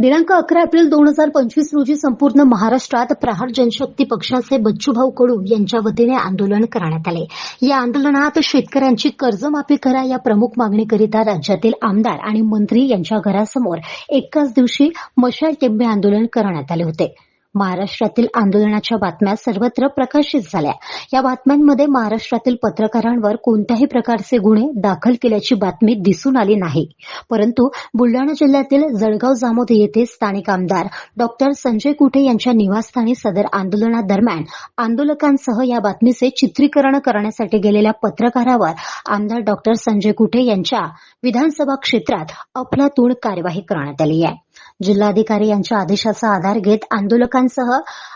दिनांक अकरा एप्रिल दोन हजार पंचवीस रोजी संपूर्ण महाराष्ट्रात प्रहार जनशक्ती पक्षाचे बच्चूभाऊ कडू यांच्या वतीने आंदोलन करण्यात आले. या आंदोलनात शेतकऱ्यांची कर्जमाफी करा या प्रमुख मागणीकरिता राज्यातील आमदार आणि मंत्री यांच्या घरासमोर एकाच दिवशी मशाल टेंबे आंदोलन करण्यात आले होते. महाराष्ट्रातील आंदोलनाच्या बातम्या सर्वत्र प्रकाशित झाल्या. या बातम्यांमध्ये महाराष्ट्रातील पत्रकारांवर कोणत्याही प्रकारचे गुन्हे दाखल केल्याची बातमी दिसून आली नाही. परंतु बुलडाणा जिल्ह्यातील जळगाव जामोद येथे स्थानिक आमदार डॉक्टर संजय कुठे यांच्या निवासस्थानी सदर आंदोलनादरम्यान आंदोलकांसह या बातमीचे चित्रीकरण करण्यासाठी गेलेल्या पत्रकारावर आमदार डॉक्टर संजय कुठे यांच्या विधानसभा क्षेत्रात अफलातून कार्यवाही करण्यात आली आहे. जिल्हाधिकारी यांच्या आदेशाचा आधार घेत आंदोलकांसह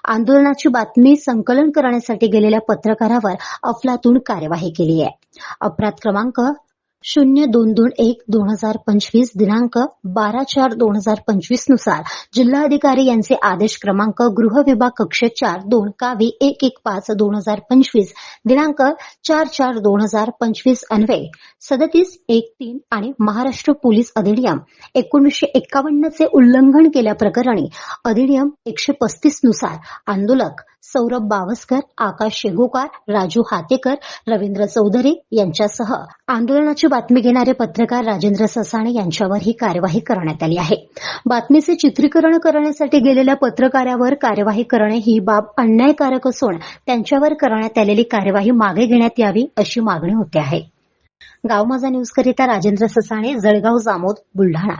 आंदोलनाची बातमी संकलन करण्यासाठी गेलेल्या पत्रकारावर अफलातून कार्यवाही केली आहे. अपराध क्रमांक शून्य दोन दोन एक दोन हजार पंचवीस दिनांक बारा चार दोन हजार पंचवीसनुसार. जिल्हाधिकारी यांचे आदेश क्रमांक गृह विभाग कक्ष चार दोन कावी एक एक पाच दोन हजार पंचवीस दिनांक चार चार दोन हजार पंचवीस अन्वये सदतीस एक तीन आणि महाराष्ट्र पोलीस अधिनियम एकोणीसशे एक्कावन्नचे उल्लंघन केल्याप्रकरणी अधिनियम एकशे पस्तीसनुसार आंदोलक सौरभ बावस्कर आकाश शेगोकार राजू हातेकर रवींद्र चौधरी यांच्यासह आंदोलनाची बातमी घेणारे पत्रकार राजेंद्र ससाणे यांच्यावर ही कार्यवाही करण्यात आली आहे. बातमीचे चित्रीकरण करण्यासाठी गेलेल्या पत्रकारावर कार्यवाही करणे ही बाब अन्यायकारक असून त्यांच्यावर करण्यात आलेली कार्यवाही मागे घेण्यात यावी अशी मागणी होते आहे. गाव माझा न्यूज करिता राजेंद्र ससाणे जळगाव जामोद बुलढाणा.